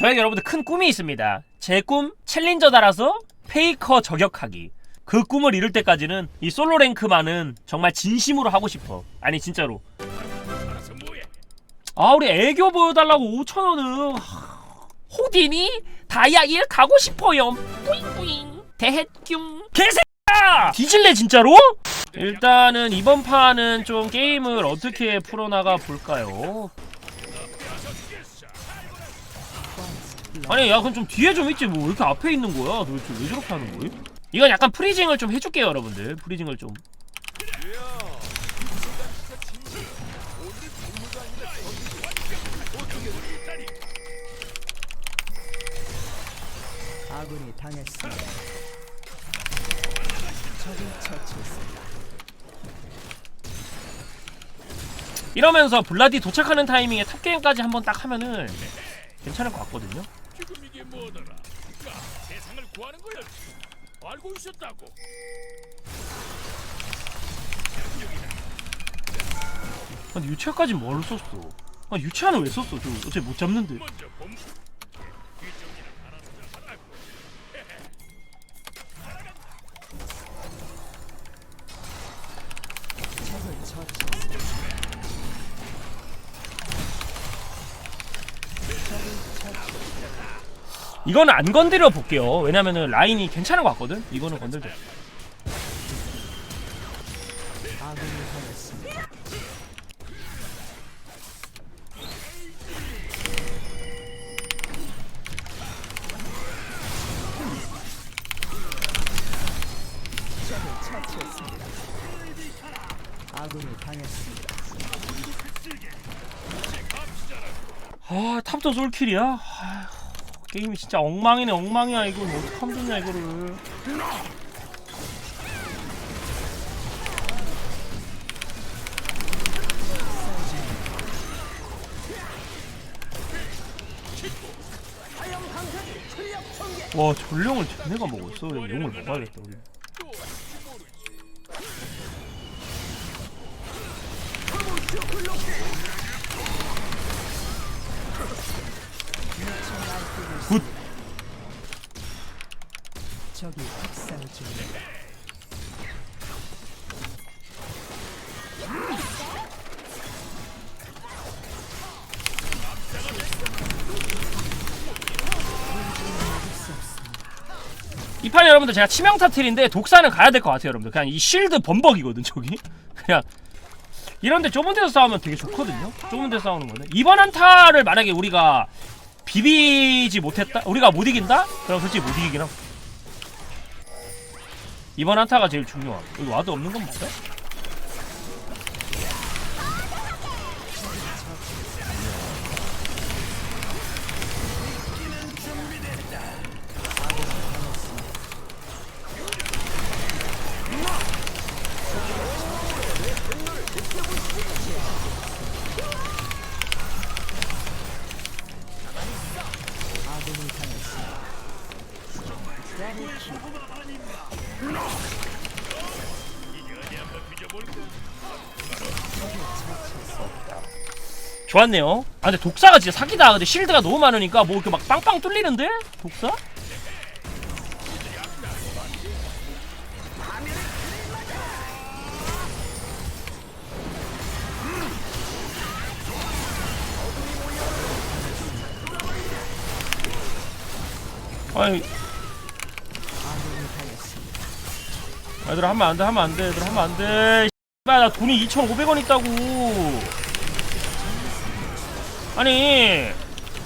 저에게 여러분들 큰 꿈이 있습니다. 제 꿈 챌린저 달아서 페이커 저격하기. 그 꿈을 이룰 때까지는 이 솔로 랭크만은 정말 진심으로 하고 싶어. 아니 진짜로. 아 우리 애교 보여달라고 5천 원은 호디니 다이아 1 가고 싶어요. 뿌잉뿌잉 대het뀨 개새야 뒤질래 진짜로? 일단은 이번 판은 좀 게임을 어떻게 풀어나가 볼까요? 아니 야 그럼 좀 뒤에 좀 있지 뭐 왜 이렇게 앞에 있는 거야 도대체 왜 저렇게 하는 거예요? 이건 약간 프리징을 좀 해줄게요 여러분들 프리징을 좀 아군이 당했습니다. 적을 처치했습니다. 이러면서 블라디 도착하는 타이밍에 탑게임까지 한번 딱 하면은 괜찮을 것 같거든요 지금 이게 뭐더라? 그가 세상을 구하는 거였지. 알고 있었다고. 근데 유채화까지 뭘 썼어 아 유채화는 왜 썼어 저 어차피 못 잡는데 먼저 봄. 이거는 안 건드려 볼게요. 왜냐면은 라인이 괜찮은 것 같거든? 이거는 당했습니다. 아 탑도 솔킬이야? 아휴, 게임이 진짜 엉망이네 엉망이야. 이걸 뭐 어떡하면 좋냐 이거를. 와 전령을 쟤네가 먹었어? 용을 먹어야겠다 우리 굿. 적이 학살 중입니다. 이 판 여러분들 제가 치명 타 틀인데 독사는 가야 될 것 같아요 여러분들. 그냥 이 실드 범벅이거든 저기. 그냥 이런데 좁은 데서 싸우면 되게 좋거든요? 좁은 데서 싸우는 거는 이번 한타를 만약에 우리가 비비지 못했다 우리가 못 이긴다? 그럼 솔직히 못 이기긴 하고 이번 한타가 제일 중요함 여기 와도 없는 건 맞아? 좋았네요 아 근데 독사가 진짜 사기다 근데 실드가 너무 많으니까 뭐 이렇게 막 빵빵 뚫리는데? 독사? 아군이 당했습니다. 얘들아 하면 안돼 하면 안돼 얘들아 하면 안돼. 나 돈이 2,500원 있다고. 아니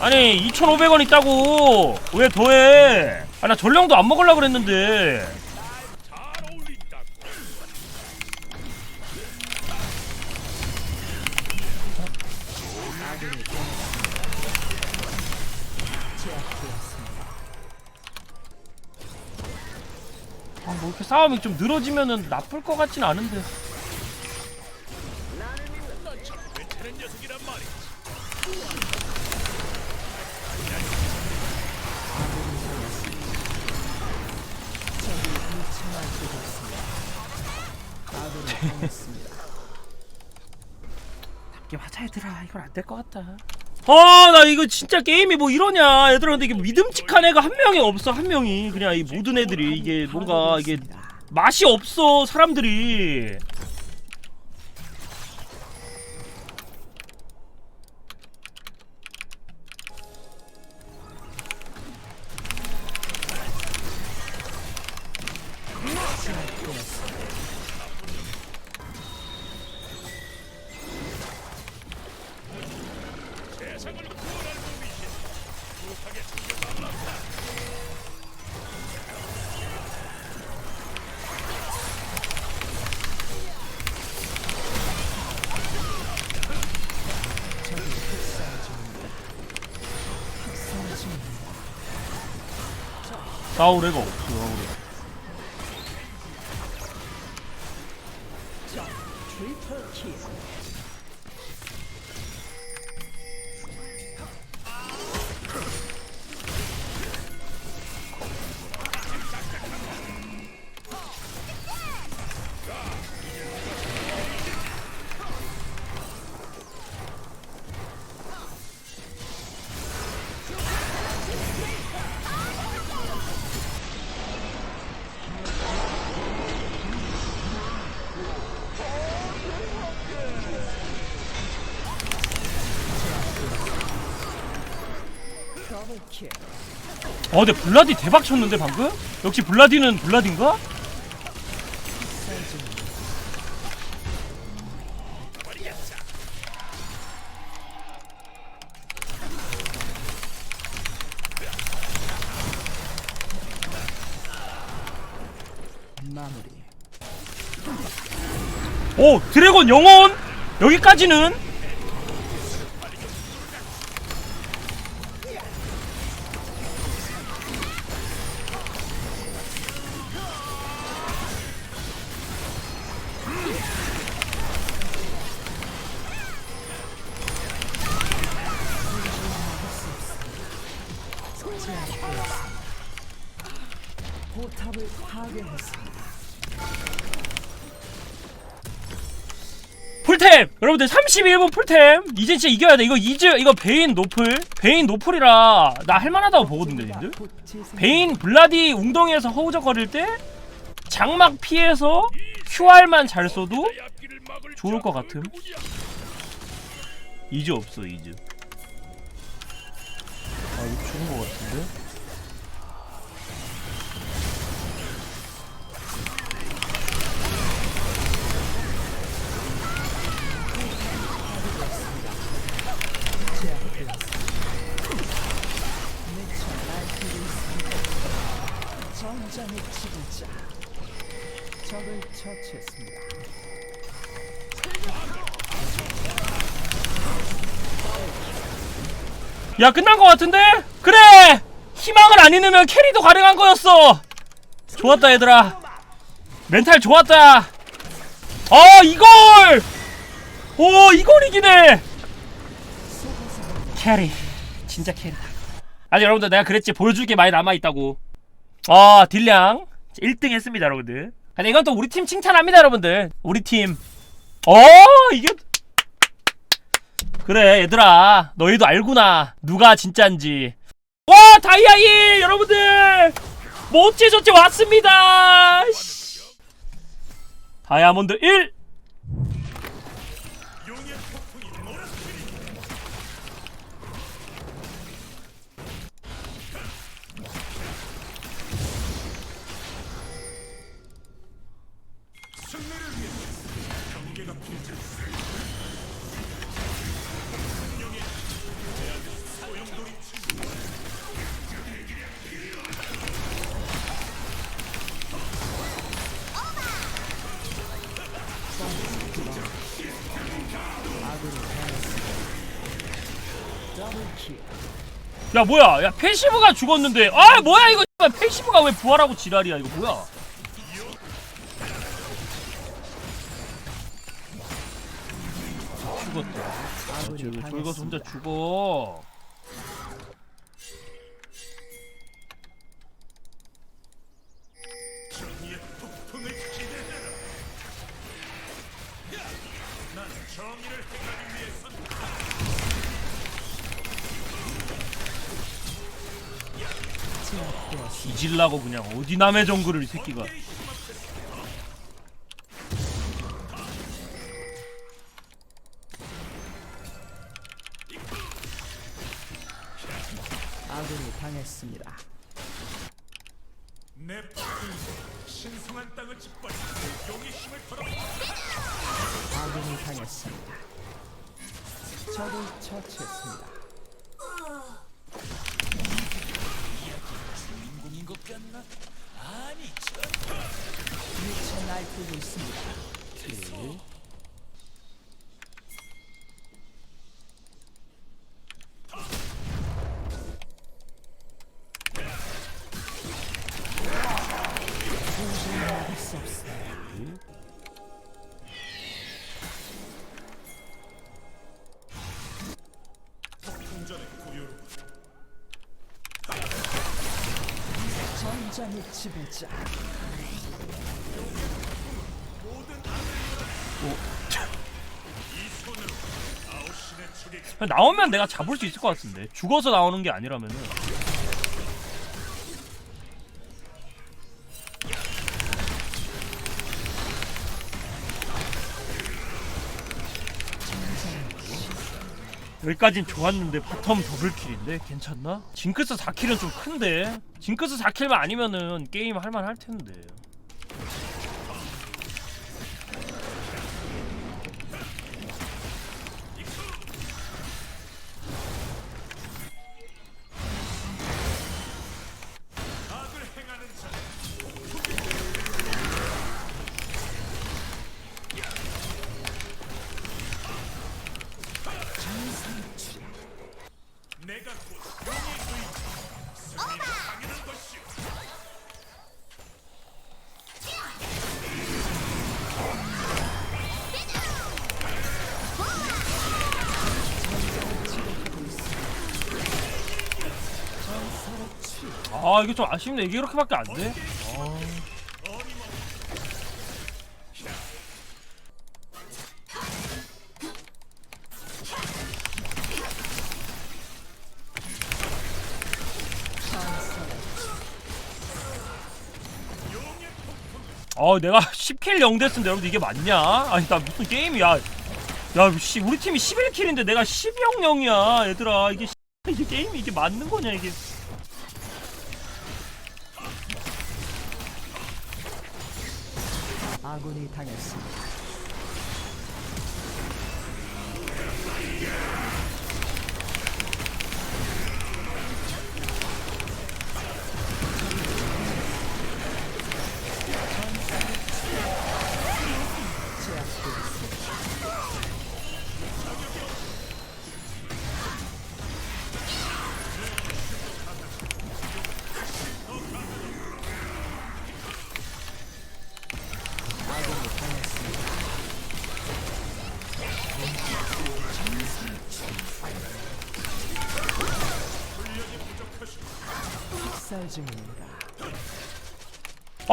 아니 2,500원 있다고. 왜 더해? 아 나 전령도 안 먹으려고 그랬는데 뭐 이렇게 싸움이 좀 늘어지면은 나쁠 것 같진 않은데. 이게 맞아 얘들아 이건 안 될 것 같다 아 나 이거 진짜 게임이 뭐 이러냐. 근데 이게 믿음직한 애가 한 명이 없어 한 명이. 그냥 이 모든 애들이 이게 뭔가 이게 맛이 없어 사람들이 싸울 애가 없어 우리. 어 근데 블라디 대박 쳤는데 방금? 역시 블라디는 블라디인가? 오 드래곤 영혼 여기까지는 풀템! 여러분들 31분 풀템! 이제 진짜 이겨야 돼. 이거 이즈 이거 베인 노플? 베인 노플이라 나 할만하다고 보거든요 님들. 베인 블라디 웅덩이에서 허우적거릴 때 장막 피해서 QR만 잘 써도 좋을 것 같음. 이즈 없어 이즈. 아 이거 죽은 거 같은데? 야 끝난 거 같은데? 그래! 희망을 안 잃으면 캐리도 가능한 거였어. 좋았다 얘들아. 멘탈 좋았다. 아 이걸! 오 이걸 이기네. 캐리. 진짜 캐리다 아니 여러분들 내가 그랬지. 보여줄 게 많이 남아있다고. 아 딜량. 1등 했습니다 여러분들. 근데 이건 또 우리 팀 칭찬합니다 여러분들. 우리 팀어 이게 그래 얘들아. 너희도 알구나. 누가 진짠지. 와 다이아 1 여러분들! 저찌 왔습니다. 씨. 다이아몬드 1 용의 폭풍이 몰아치리 승리를 위해 경계가 야 뭐야? 야 패시브가 죽었는데. 아 뭐야 이거? 패시브가 왜 부활하고 지랄이야 이거 뭐야? 죽었다. 아군이 쟤왜 저기 가서 혼자 당했습니다. 죽어. 정의의 뒤질라고 그냥 어디 남의 정글을 이 새끼가 아군이 당했습니다. 내 파는 신성한 땅을 짓밟아 용의 힘을 더러 아군이 당했습니다. 적을 처치했습니다. 같나? 아니 저 미쳐 날뛰고 있습니다. 도 추리가 나오면 내가 잡을 수 있을 것 같은데. 죽어서 나오는 게 아니라면은 여기까진 좋았는데 바텀 더블킬인데? 괜찮나? 징크스 4킬은 좀 큰데? 징크스 4킬만 아니면은 게임 할만 할 텐데 아 이게 좀 아쉽네 이게 이렇게밖에 안 돼? 어 내가 10킬 0됐는데 여러분 이게 맞냐? 아니 나 무슨 게임이야 야 씨, 우리 팀이 11킬인데 내가 12 0이야 얘들아 이게 씨, 이게 게임이 이게 맞는 거냐 이게 아군이 당했습니다.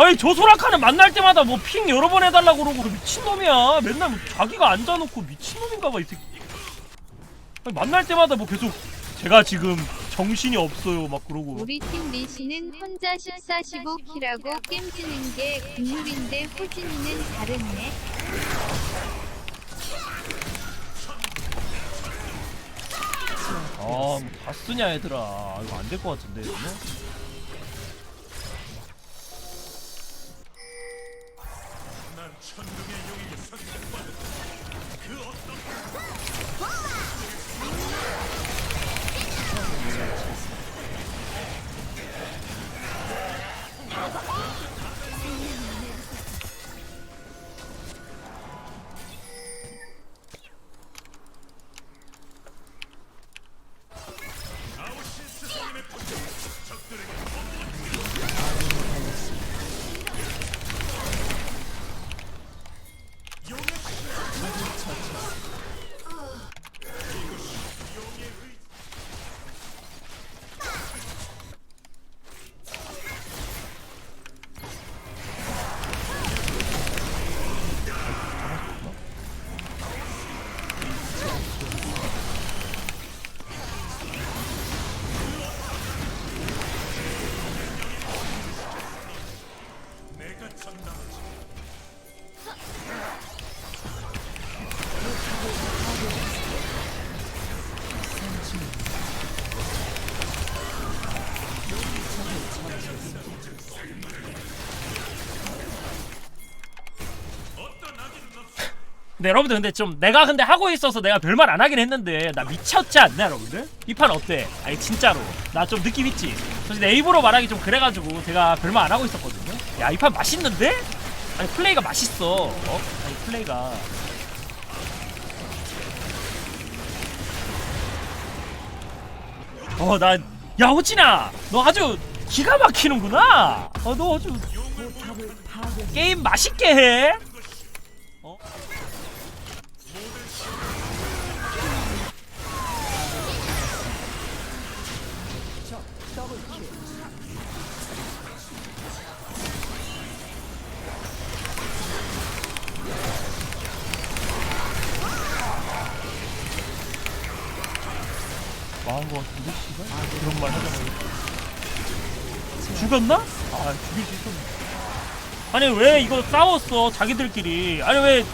아니 저 소라카는 만날 때마다 뭐 핑 여러 번 해달라고 그러고 미친놈이야. 맨날 뭐 자기가 앉아놓고 미친놈인가봐 이 새끼. 아니, 만날 때마다 뭐 계속 제가 지금 정신이 없어요 막 그러고. 우리 팀 리시는 혼자 14, 15키라고 겜지는 게 국룰인데 호진이는 다르네. 아뭐다 쓰냐 얘들아. 아, 이거 안 될 것 같은데 이러 근데 여러분들 근데 좀 내가 근데 하고 있어서 내가 별말 안 하긴 했는데 나 미쳤지 않나 여러분들? 이 판 어때? 아니 진짜로 나 좀 느낌 있지? 솔직히 내 입으로 말하기 좀 그래가지고 제가 별말 안 하고 있었거든요 야 이 판 맛있는데? 아니 플레이가 맛있어 어? 아니 플레이가 어난야 호진아 너 아주 기가 막히는구나 어너 아주 파괴. 게임 맛있게 해 왜 이거 싸웠어 자기들끼리? 아니 왜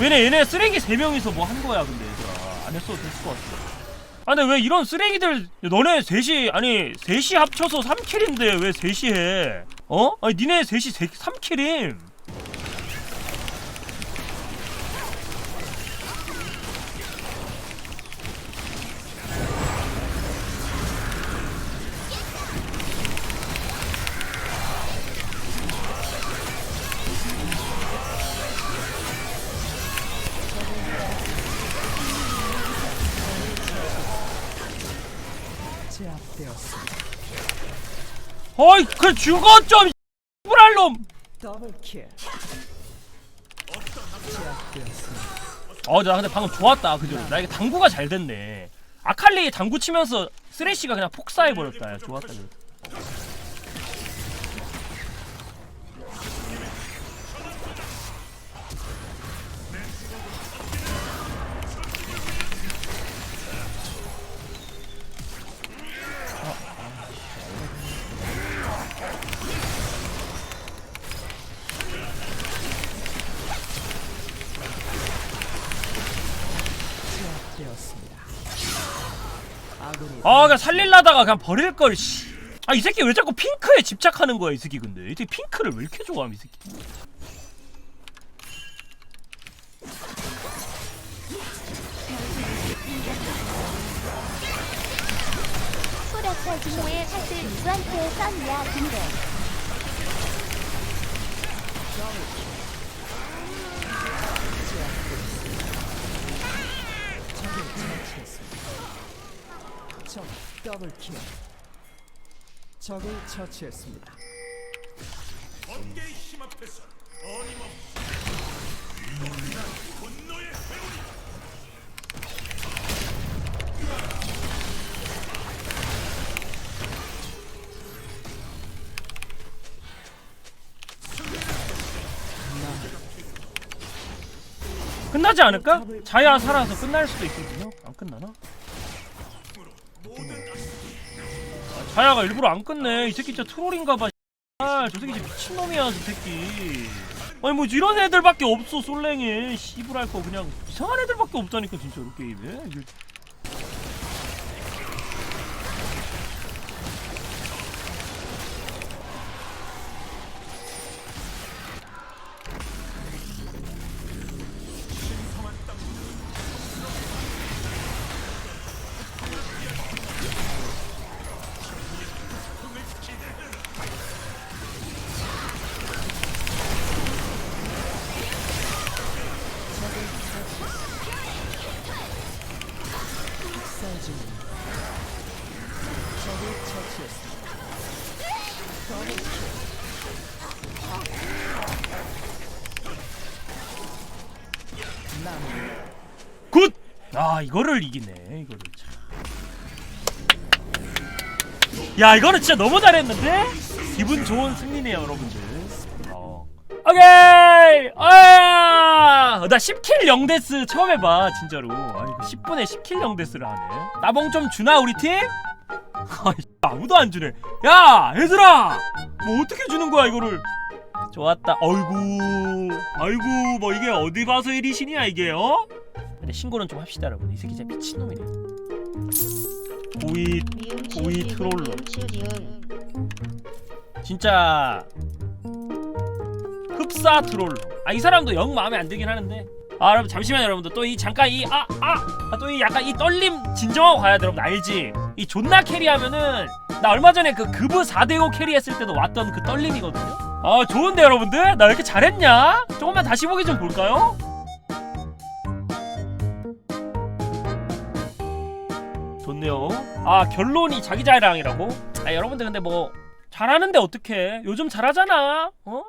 왜네 얘네 쓰레기 세 명이서 뭐 한 거야 근데 얘들아. 안 했어도 됐을 것 같아. 아 근데 왜 이런 쓰레기들 너네 셋이 아니 셋이 합쳐서 3킬인데 왜 셋이 해? 어? 아니 니네 셋이 3킬임 어이 그 죽어 좀 불알 놈 더블킬. 제압되었습니다. 어, 나 근데 방금 좋았다. 그죠? 나 이게 당구가 잘 됐네. 아칼리 당구 치면서 쓰레쉬가 그냥 폭사해 버렸다. 야, 좋았다. 아, 그냥 살릴라다가 그냥 버릴 걸. 씨. 아, 이 새끼 왜 자꾸 핑크에 집착하는 거야, 이 새끼 근데. 이 새끼 핑크를 왜 이렇게 좋아함, 이 새끼. 샷을 누구한테 썼냐 근데 처치했습니다. 적 더블 킬. 적을 처치했습니다. 번개의 힘 앞에서 어림없 끝나지 않을까? 자야 살아서 끝날 수도 있거든요. 안 끝나나? 아, 자야가 일부러 안 끝내. 이 새끼 진짜 트롤인가 봐. 아, 저 새끼 진짜 미친놈이야, 저 새끼. 아니 뭐 이런 애들밖에 없어 솔랭에 씨부랄 거 그냥 이상한 애들밖에 없다니까 진짜로 게임에 아 이거를 이기네 이거를 참. 야 이거는 진짜 너무 잘했는데? 기분 좋은 승리네요 여러분들 어. 오케이! 아! 나 10킬 0데스 처음 해봐 진짜로 아니 10분에 10킬 0데스를 하네 따봉 좀 주나 우리 팀? 아무도 안 주네 야 얘들아 뭐 어떻게 주는 거야 이거를 좋았다 어이구 아이고 뭐 이게 어디 봐서 1위신이야 이게 어? 근데 신고는 좀 합시다 여러분. 이 새끼 진짜 미친놈이네. 고이 고이 트롤러. 진짜 흡사 트롤러. 아 이 사람도 영 마음에 안 들긴 하는데. 아 여러분 잠시만 여러분들. 또 이 잠깐 이 아 아 또 이 약간 이 떨림 진정하고 가야 돼 여러분. 알지? 이 존나 캐리하면은 나 얼마 전에 그 그브 4대5 캐리했을 때도 왔던 그 떨림이거든요. 아 좋은데 여러분들? 나 왜 이렇게 잘했냐? 조금만 다시 보기 좀 볼까요 아 결론이 자기 자랑이라고? 아 여러분들 근데 뭐 잘하는데 어떡해? 요즘 잘하잖아. 어